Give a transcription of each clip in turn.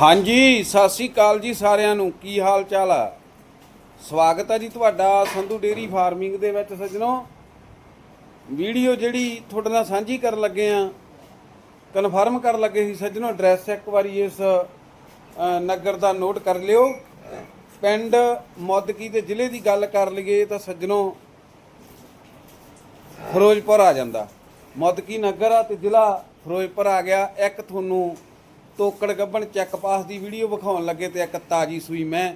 ਹਾਂਜੀ, ਸਤਿ ਸ੍ਰੀ ਅਕਾਲ ਜੀ ਸਾਰਿਆਂ ਨੂੰ। ਕੀ ਹਾਲ ਚਾਲ ਆ? ਸਵਾਗਤ ਹੈ ਜੀ ਤੁਹਾਡਾ ਸੰਧੂ ਡੇਰੀ ਫਾਰਮਿੰਗ ਦੇ ਵਿੱਚ ਸੱਜਣੋ। ਵੀਡੀਓ ਜਿਹੜੀ ਤੁਹਾਡੇ ਨਾਲ ਸਾਂਝੀ ਕਰਨ ਲੱਗੇ ਆ, ਕਨਫਰਮ ਕਰਨ ਲੱਗੇ ਸੀ ਸੱਜਣੋ, ਐਡਰੈਸ ਇੱਕ ਵਾਰੀ ਇਸ ਨਗਰ ਦਾ ਨੋਟ ਕਰ ਲਿਓ। ਪਿੰਡ ਮੌਦਕੀ ਦੇ ਜ਼ਿਲ੍ਹੇ ਦੀ ਗੱਲ ਕਰ ਲਈਏ ਤਾਂ ਸੱਜਣੋ, ਫਿਰੋਜ਼ਪੁਰ ਆ ਜਾਂਦਾ। ਮੌਦਕੀ ਨਗਰ ਆ ਤੇ ਜ਼ਿਲ੍ਹਾ ਫਿਰੋਜ਼ਪੁਰ ਆ ਗਿਆ। ਇੱਕ ਤੁਹਾਨੂੰ ਤੋਕੜ ਗੱਬਣ ਚੈੱਕ ਪਾਸ ਦੀ ਵੀਡੀਓ ਵਿਖਾਉਣ ਲੱਗੇ ਤੇ ਇੱਕ ਤਾਜੀ ਸੂਈ ਮੈਂ,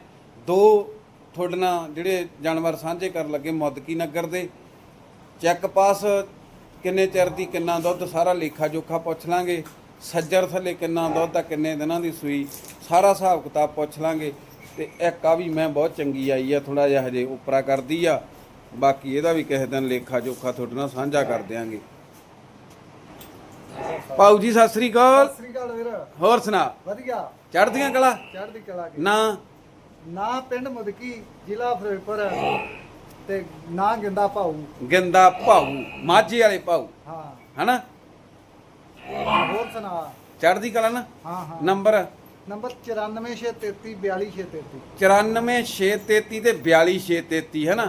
ਦੋ ਤੁਹਾਡੇ ਨਾਲ ਜਿਹੜੇ ਜਾਨਵਰ ਸਾਂਝੇ ਕਰਨ ਲੱਗੇ ਮੌਦਕੀ ਨਗਰ ਦੇ। ਚੈੱਕ ਪਾਸ ਕਿੰਨੇ ਚਿਰ ਦੀ, ਕਿੰਨਾ ਦੁੱਧ, ਸਾਰਾ ਲੇਖਾ ਜੋਖਾ ਪੁੱਛ ਲਾਂਗੇ। ਸੱਜਰ ਥੱਲੇ ਕਿੰਨਾ ਦੁੱਧ ਆ, ਕਿੰਨੇ ਦਿਨਾਂ ਦੀ ਸੂਈ, ਸਾਰਾ ਹਿਸਾਬ ਕਿਤਾਬ ਪੁੱਛ ਲਾਂਗੇ। ਤੇ ਇੱਕ ਆ ਵੀ ਮੈਂ ਬਹੁਤ ਚੰਗੀ ਆਈ ਆ ਥੋੜਾ ਜਿਹਾ ਹਜੇ ਉਪਰਾ ਕਰਦੀ ਆ। ਬਾਕੀ ਇਹਦਾ ਵੀ ਕਿਸੇ ਦਿਨ ਲੇਖਾ ਜੋਖਾ ਤੁਹਾਡੇ ਨਾਲ ਸਾਂਝਾ ਕਰ ਦਿਆਂਗੇ। ਪਾਉ ਜੀ ਸਤਿ ਸ੍ਰੀ ਅਕਾਲ। ਸਤਿ ਸ੍ਰੀ ਅਕਾਲ ਵੀਰ। ਹੋਰ ਸੁਣਾ। ਵਧੀਆ। ਚੜ੍ਹਦੀਆਂ ਕਲਾ? ਚੜ੍ਹਦੀ ਕਲਾ ਕੀ? ਨਾ। ਨਾ ਪਿੰਡ ਮੁਦਕੀ ਜ਼ਿਲ੍ਹਾ ਫਿਰੋਜ਼ਪੁਰ ਤੇ ਨਾ ਗਿੰਦਾ ਭਾਊ। ਗਿੰਦਾ ਭਾਊ ਮਾਝੇ ਵਾਲੇ ਭਾਊ। ਹਾਂ। ਹਨਾ? ਹੋਰ ਸੁਣਾ। ਚੜ੍ਹਦੀ ਕਲਾ ਨਾ? ਹਾਂ ਹਾਂ। ਨੰਬਰ? ਨੰਬਰ 94633 42633 94633 ਤੇ 42633 ਹੈ। ਨਾ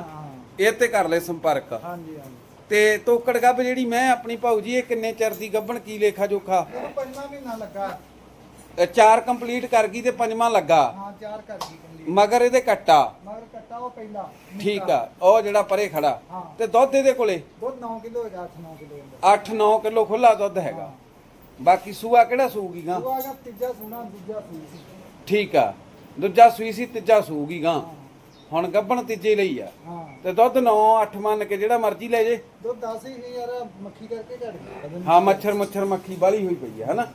ਇਹ ਤੇ ਕਰ ਲੈ ਸੰਪਰਕ। ਹਾਂਜੀ ਹਾਂਜੀ। ਤੇ ਤੋਕੜ ਗੱਬ ਜਿਹੜੀ ਮੈਂ ਆਪਣੀ ਭਾਊ ਜੀ ਇਹ ਕਿੰਨੇ ਚਿਰ ਦੀ ਗੱਬਣ ਕੀ ਲੇਖਾ ਜੋਖਾ? ਪੰਜਵਾਂ ਮਹੀਨਾ ਲੱਗਾ। ਚਾਰ ਕੰਪਲੀਟ ਕਰ ਗਈ ਤੇ ਪੰਜਵਾਂ ਲੱਗਾ। ਹਾਂ ਚਾਰ ਕਰ ਗਈ ਕੰਲੀ ਮਗਰ ਇਹਦੇ ਕੱਟਾ। ਮਗਰ ਕੱਟਾ ਉਹ ਪਹਿਲਾ। ਠੀਕ ਆ ਉਹ ਜਿਹੜਾ ਪਰੇ ਖੜਾ। ਹਾਂ। ਤੇ ਦੁੱਧ ਇਹਦੇ ਕੋਲੇ? ਦੁੱਧ 9 ਕਿਲੋ ਹੈਗਾ 8 9 ਕਿਲੋ ਹੁੰਦਾ 8-9 ਕਿਲੋ ਖੁੱਲਾ ਦੁੱਧ ਹੈਗਾ। ਬਾਕੀ ਸੂਆ ਕਿਹੜਾ ਸੂਗੀ ਗਾ ਉਹ ਆਗਾ ਤੀਜਾ ਸੂਣਾ ਦੂਜਾ ਸੂਈ ਸੀ। ਠੀਕ ਆ ਦੂਜਾ ਸੂਈ ਸੀ ਤੀਜਾ ਸੂਗੀ ਗਾ। ਹੁਣ ਗੱਬਣ ਤੀਜੇ ਲਈ ਆ। ਹਾਂ। ਤੇ ਦੁੱਧ 9-8 ਮੰਨ ਕੇ ਜਿਹੜਾ ਮਰਜ਼ੀ ਲੈ ਜੇ। ਦੁੱਧ 10 ਹੀ ਯਾਰ ਮੱਖੀ ਕਰਕੇ ਘਟ ਗਿਆ ਹਾਂ ਮੱਛਰ ਮੁੱਛਰ ਮੱਖੀ ਬਾਲੀ ਹੋਈ ਪਈ ਆ ਹਨਾ?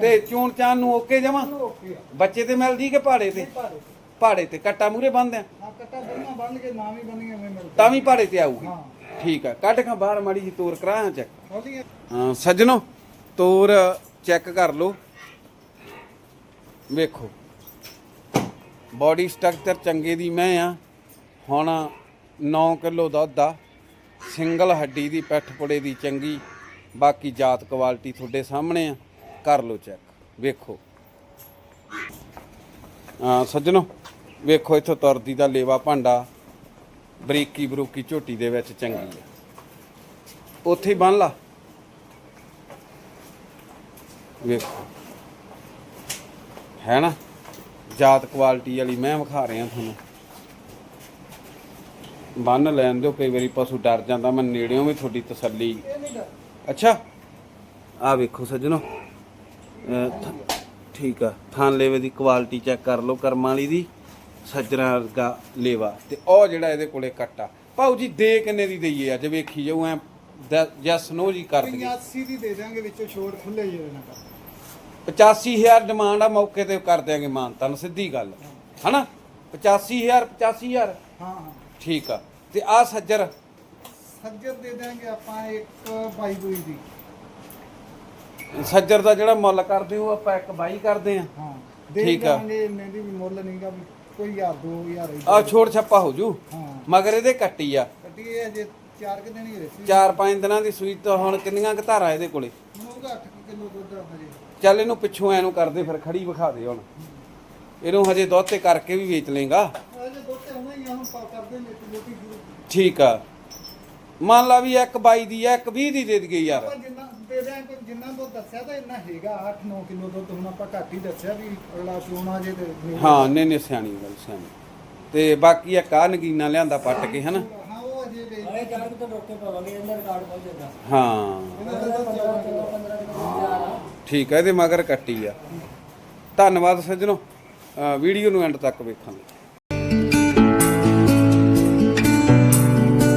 ਤੇ ਚੂਣ ਚਾਨ ਨੂੰ ਓਕੇ ਜਮਾ ਬੱਚੇ ਤੇ ਮਿਲਦੀ ਕਿ ਪਹਾੜੇ ਤੇ। ਪਹਾੜੇ ਤੇ। ਕੱਟਾ ਮੂਰੇ ਬੰਨਦੇ ਆ ਹਾਂ ਕੱਟਾ ਬੰਨਾ ਬੰਨ ਕੇ ਨਾਮ ਹੀ ਬੰਨੀਆਂ ਮੈਂ ਮਿਲਦਾ ਤਾਂ ਵੀ ਪਹਾੜੇ ਤੇ ਆਊਗੀ। ਠੀਕ ਆ ਕੱਢ ਖਾਂ ਬਾਹਰ ਮਾੜੀ ਜੀ ਤੋਰ ਕਰਾਂ ਚੈੱਕ। ਹਾਂ ਸੱਜਣੋ ਤੋਰ ਚੈੱਕ ਕਰ ਲਓ। ਵੇਖੋ। ਬਾਡੀ ਸਟਰਕਚਰ ਚੰਗੇ ਦੀ ਮੈਂ ਆ। ਹੁਣ 9 ਕਿਲੋ ਦੁੱਧ ਆ। ਸਿੰਗਲ ਹੱਡੀ ਦੀ, ਪਿੱਠ ਪੁੜੇ ਦੀ ਚੰਗੀ। ਬਾਕੀ ਜਾਤ ਕੁਆਲਿਟੀ ਤੁਹਾਡੇ ਸਾਹਮਣੇ ਆ। ਕਰ ਲਓ ਚੈੱਕ। ਵੇਖੋ। ਹਾਂ, ਸੱਜਣੋ, ਵੇਖੋ ਇੱਥੋਂ ਤੁਰਦੀ ਦਾ ਲੇਵਾ ਭਾਂਡਾ। ਬਰੀਕੀ ਬਰੂਕੀ ਝੋਟੀ ਦੇ ਵਿੱਚ ਚੰਗੀ ਆ। ਉੱਥੇ ਹੀ ਬੰਨ ਲਾ। ਵੇਖੋ। ਹੈ ਨਾ? ਜਾਤ ਕੁਆਲਿਟੀ ਵਾਲੀ ਮੈਂ ਵਿਖਾ ਰਿਹਾ ਤੁਹਾਨੂੰ। ਬੰਨ ਲੈਣ ਦਿਓ, ਕਈ ਵਾਰੀ ਪਸ਼ੂ ਡਰ ਜਾਂਦਾ, ਮੈਂ ਨੇੜਿਓਂ ਵੀ ਤੁਹਾਡੀ ਤਸੱਲੀ। ਅੱਛਾ ਆ ਵੇਖੋ ਸੱਜਣੋ। ਠੀਕ ਆ। ਥਾਂ ਲੇਵੇ ਦੀ ਕੁਆਲਿਟੀ ਚੈੱਕ ਕਰ ਲਓ, ਕਰਮਾਂ ਵਾਲੀ ਦੀ, ਸੱਜਣਾ ਵਰਗਾ ਲੇਵਾ। ਤੇ ਉਹ ਜਿਹੜਾ ਇਹਦੇ ਕੋਲੇ ਕੱਟਾ ਭਾਊ ਜੀ, ਦੇ ਕਿੰਨੇ ਦੀ ਦਈਏ ਅੱਜ? ਵੇਖੀ ਜਾਊ, ਐ ਜਸ ਨੋ ਜੀ ਕਰ ਦਈਏ। 85 ਦੀ ਦੇ ਦਾਂਗੇ ਵਿੱਚੋਂ ਛੋੜ ਖੁੱਲੇ ਹੀ ਨਾ ਕਰ 85000 ਡਿਮਾਂਡ ਆ ਮੌਕੇ ਤੇ ਕਰ ਦਿਆਂਗੇ ਮਾਨਤਨ ਸਿੱਧੀ ਗੱਲ। ਹਨਾ? 85000 85000 ਹਾਂ ਹਾਂ। ਠੀਕ ਆ। ਤੇ ਆ ਸੱਜਰ। ਸੱਜਰ ਦੇ ਦਾਂਗੇ ਆਪਾਂ ਇੱਕ ਬਾਈ ਬੂਈ ਦੀ। ਸੱਜਰ ਦਾ ਜਿਹੜਾ ਮੁੱਲ ਕਰਦੇ ਹੋ ਆਪਾਂ ਇੱਕ ਬਾਈ ਕਰਦੇ ਆ। ਹਾਂ। ਦੇ ਠੀਕ ਆ। ਦਾਂਗੇ ਇੰਨੇ ਦੀ ਵੀ ਮੁੱਲ ਨਹੀਂਗਾ ਵੀ ਕੋਈ ਹਜ਼ਾਰ ਦੋ ਹਜ਼ਾਰ ਹੀ ਆ ਛੋੜ ਛੱਪਾ ਹੋ ਜੂ। ਹਾਂ। ਮਗਰ ਇਹਦੇ ਕੱਟੀ ਆ। ਕੱਟੀ ਇਹ ਅਜੇ ਚਾਰ ਕਿ ਦਿਨ ਹੀ ਰਹੀ ਚਾਰ ਪੰਜ ਦਿਨਾਂ ਦੀ ਸੂਈ ਤਾਂ ਹੁਣ ਕਿੰਨੀਆਂ ਧਾਰਾਂ ਇਹਦੇ ਕੋਲੇ? ਮੂੰਗਾ 8 ਕਿਲੋ ਦੁੱਧ ਆ ਹਜੇ? ਚੱਲ ਇਹਨੂੰ ਪਿੱਛੋਂ ਐਨੂੰ ਕਰਦੇ ਫਿਰ ਖੜੀ ਵਿਖਾ ਦੇ ਹੁਣ। ਇਹਨੂੰ ਹਜੇ ਦੁੱਧ ਤੇ ਕਰਕੇ ਵੀ ਵੇਚ ਲੇਗਾ ਅਜੇ ਦੁੱਧ ਤੇ ਆਉਣਾ ਹੀ ਆ ਹੁਣ ਪਾ ਕਰਦੇ ਲੇਟੀ ਲੇਟੀ ਸ਼ੁਰੂ ਠੀਕ ਆ। ਮੰਨ ਲਾ ਵੀ ਇੱਕ 22 ਦੀ ਆ ਇੱਕ 20 ਦੀ ਦੇ ਦਈਏ ਯਾਰ। ਆਪਾਂ ਜਿੰਨਾ ਦੇ ਦਿਆਂ ਜਿੰਨਾ ਦੁੱਧ ਦੱਸਿਆ ਤਾਂ ਇੰਨਾ ਹੈਗਾ 8-9 ਕਿਲੋ ਦੁੱਧ ਹੁਣ ਆਪਾਂ ਘੱਟ ਹੀ ਦੱਸਿਆ ਵੀ ਅਗਲਾ ਚੋਣਾ ਜੇ ਤੇ ਨਹੀਂ। ਹਾਂ ਨਹੀਂ ਨਹੀਂ ਸਿਆਣੀ ਗੱਲ ਸਿਆਣੀ। ਤੇ ਬਾਕੀ ਆ ਕਾ ਨਗੀਨਾ ਲਿਆਂਦਾ ਪੱਟ ਕੇ ਹਨਾ? ਹਾਂ ਉਹ ਅਜੇ ਵੇਚ ਇਹ ਚਾਰ ਕਿਤੇ ਰੋਕੇ ਪਾਵਾਂਗੇ ਇਹਨਾਂ ਰਿਕਾਰਡ ਪਹੁੰਚ ਜਾਂਦਾ ਹਾਂ। ਇਹਨਾਂ ਦਾ ਦੁੱਧ 14 ਕਿਲੋ 15 ਕਿਲੋ ਤਿਆਰ ਆ। ਠੀਕ ਹੈ ਇਹਦੇ ਮਗਰ ਕੱਟੀ ਆ। ਧੰਨਵਾਦ ਸੱਜਣੋ। ਵੀਡੀਓ ਨੂੰ ਐਂਡ ਤੱਕ ਵੇਖਣ ਲਈ।